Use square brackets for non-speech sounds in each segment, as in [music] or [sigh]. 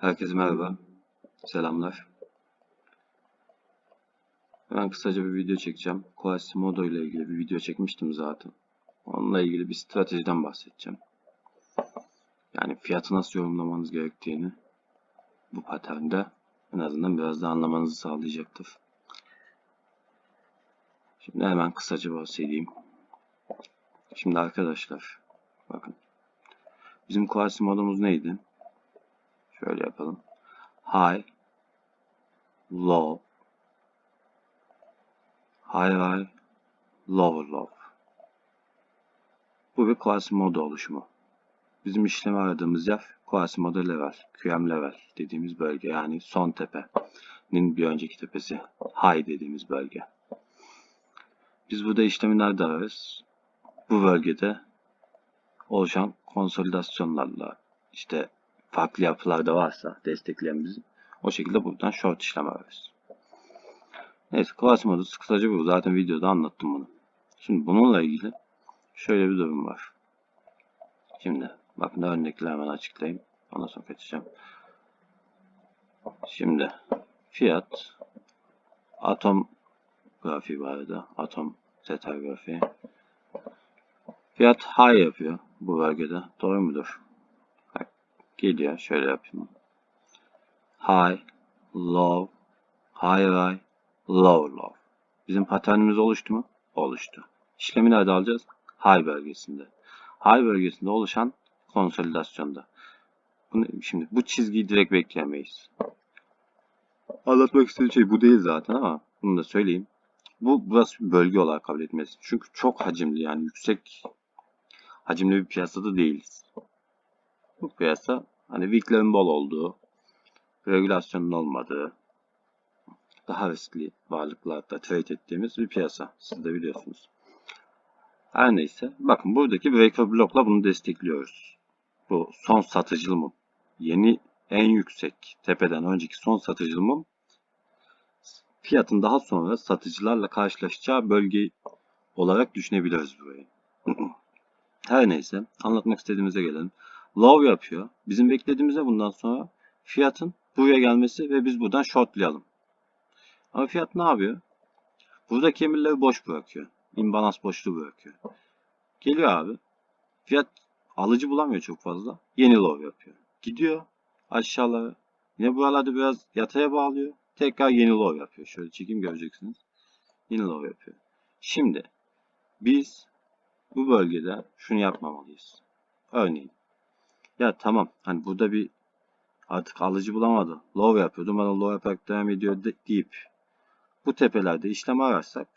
Herkese merhaba. Selamlar. Ben kısaca bir video çekeceğim. Quasimodo ile ilgili bir video çekmiştim zaten. Onunla ilgili bir stratejiden bahsedeceğim. Yani fiyatı nasıl yorumlamanız gerektiğini bu paternde en azından biraz da anlamanızı sağlayacaktır. Şimdi hemen kısaca bahsedeyim. Şimdi arkadaşlar bakın. Bizim Quasimodo'muz neydi? Şöyle yapalım. High, low, high high, lower low. Bu bir Quasimodo oluşumu. Bizim işlemi aradığımız yer Quasimodo level, QM level dediğimiz bölge yani son tepenin bir önceki tepesi. High dediğimiz bölge. Biz burada işlemi nerede ararız? Bu bölgede oluşan konsolidasyonlarla işte farklı yapılarda varsa destekleyen o şekilde buradan short işlem ararız. Neyse Quasimodo kısaca bu. Zaten videoda anlattım bunu. Şimdi bununla ilgili şöyle bir durum var. Şimdi bakın örnekleri hemen açıklayayım. Ondan sonra kaçacağım. Şimdi fiyat atom grafiği var arada. Atom zeta grafiği. Fiyat high yapıyor bu bölgede. Doğru mudur? Geliyor. Şöyle yapayım. High, low, high high, low low. Bizim paternimiz oluştu mu? Oluştu. İşlemi nerede alacağız? High bölgesinde. High bölgesinde oluşan konsolidasyonda. Bunu, şimdi bu çizgiyi direkt bekleyemeyiz. Anlatmak istediğim şey bu değil zaten ama bunu da söyleyeyim. Bu burası bir bölge olarak kabul etmesi. Çünkü çok hacimli yani yüksek hacimli bir piyasada değiliz. Bu piyasa hani wicklerin bol olduğu, regülasyonun olmadığı, daha riskli varlıklarda trade ettiğimiz bir piyasa. Siz de biliyorsunuz. Her neyse. Bakın buradaki breaker blokla bunu destekliyoruz. Bu son satıcılı mum. Yeni en yüksek tepeden önceki son satıcılı mum fiyatın daha sonra satıcılarla karşılaşacağı bölge olarak düşünebiliriz burayı. [clears throat] Her neyse anlatmak istediğimize gelelim. Low yapıyor. Bizim beklediğimizde bundan sonra fiyatın buraya gelmesi ve biz buradan shortlayalım. Ama fiyat ne yapıyor? Buradaki emirleri boş bırakıyor. İmbalans boşluğu bırakıyor. Geliyor abi. Fiyat alıcı bulamıyor çok fazla. Yeni low yapıyor. Gidiyor aşağılara. Yine buralarda biraz yataya bağlıyor. Tekrar yeni low yapıyor. Şöyle çekim göreceksiniz. Yeni low yapıyor. Şimdi biz bu bölgede şunu yapmamalıyız. Örneğin ya tamam hani burada bir artık alıcı bulamadı. Low yapıyordu. Bana low yaparak devam ediyor de, deyip bu tepelerde işlem ararsak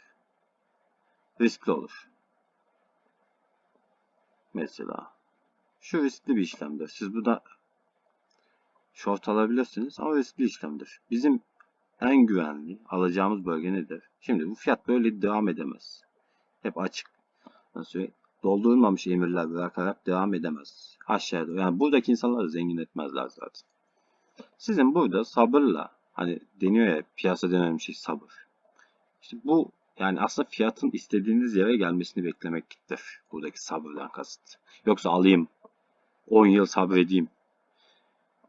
riskli olur. Mesela şu riskli bir işlemdir. Siz burada short alabilirsiniz ama riskli işlemdir. Bizim en güvenli alacağımız bölge nedir? Şimdi bu fiyat böyle devam edemez. Hep açık. Nasıl doldurulmamış emirler bırakarak devam edemez. Aşağıda. Yani buradaki insanları zengin etmezler zaten. Sizin burada sabırla hani deniyor ya piyasa denen şey sabır. İşte bu yani aslında fiyatın istediğiniz yere gelmesini beklemektir. Buradaki sabırdan kasıt. Yoksa alayım 10 yıl sabredeyim.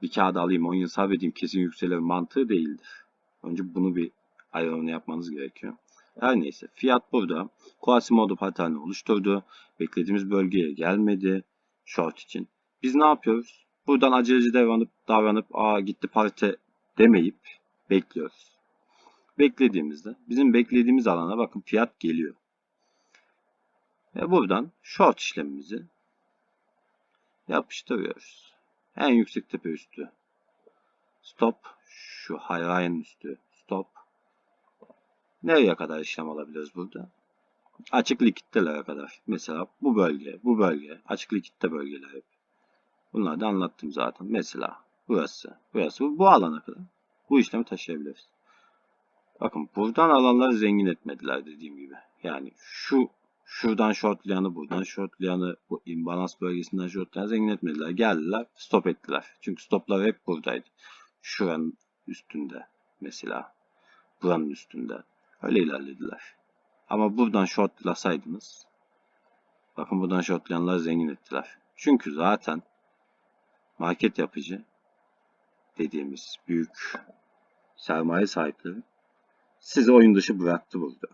Bir kağıt alayım 10 yıl sabredeyim kesin yükselir mantığı değildir. Önce bunu bir ayarını yapmanız gerekiyor. Her neyse fiyat burada. Quasimodo paterni oluşturdu. Beklediğimiz bölgeye gelmedi. Short için. Biz ne yapıyoruz? Buradan aceleci davranıp davranıp aa gitti parite demeyip bekliyoruz. Beklediğimizde bizim beklediğimiz alana bakın fiyat geliyor. Ve buradan short işlemimizi yapıştırıyoruz. En yüksek tepe üstü. Stop. Şu hayran üstü. Stop. Nereye kadar işlem alabiliriz burada? Açık likittelere kadar. Mesela bu bölge, bu bölge, açık likitte bölgeler hep. Bunları da anlattım zaten. Mesela burası, burası, bu, alana kadar bu işlemi taşıyabiliriz. Bakın buradan alanları zengin etmediler dediğim gibi. Yani şu şuradan shortlayanı, buradan shortlayanı, bu imbalans bölgesinden shortlayanı zengin etmediler. Geldiler, stop ettiler. Çünkü stoplar hep buradaydı. Şuranın üstünde mesela. Buranın üstünde. Öyle ilerlediler. Ama buradan shortlasaydınız bakın buradan shortlayanlar zengin ettiler. Çünkü zaten market yapıcı dediğimiz büyük sermaye sahipleri sizi oyun dışı bıraktı burada.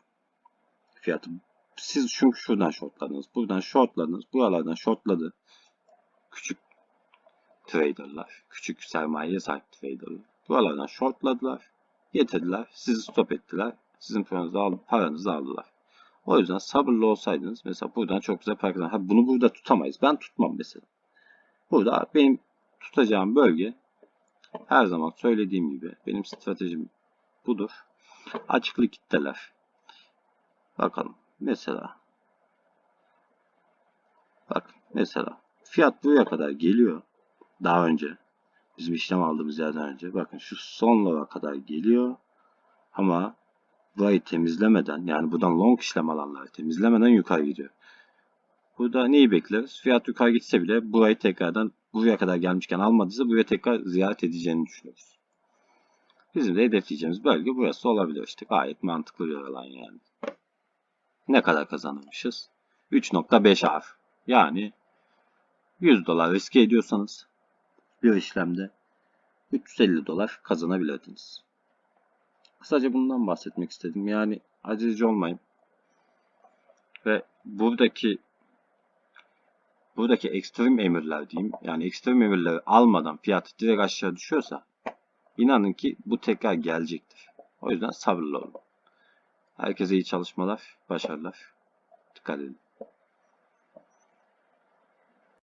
Fiyatı. Siz çünkü şuradan shortladınız, buradan shortladınız, buralardan shortladı. Küçük traderlar, küçük sermayeye sahip traderlar. Buralardan shortladılar, getirdiler, sizi stop ettiler. Sizin paranızı, al, paranızı aldılar. O yüzden sabırlı olsaydınız mesela buradan çok güzel para kazanır. Ha, bunu burada tutamayız. Ben tutmam mesela. Burada benim tutacağım bölge her zaman söylediğim gibi benim stratejim budur. Açıklık kitleler. Bakalım. Mesela bak mesela fiyat buraya kadar geliyor. Daha önce bizim işlem aldığımız yerden önce bakın şu son lova kadar geliyor. Ama burayı temizlemeden yani buradan long işlem alanları temizlemeden yukarı gidiyor. Burada neyi bekleriz? Fiyat yukarı gitse bile burayı tekrardan buraya kadar gelmişken almadıysa buraya tekrar ziyaret edeceğini düşünüyoruz. Bizim de hedefleyeceğimiz bölge burası olabilir işte. Gayet mantıklı bir alan yani. Ne kadar kazanmışız? 3.5 ar. Yani 100 dolar riske ediyorsanız bir işlemde 350 dolar kazanabilirdiniz. Kısaca bundan bahsetmek istedim. Yani aceleci olmayın. Ve buradaki buradaki ekstrem emirler diyeyim. Yani ekstrem emirleri almadan fiyatı direkt aşağı düşüyorsa inanın ki bu tekrar gelecektir. O yüzden sabırlı olun. Herkese iyi çalışmalar, başarılar. Dikkat edin.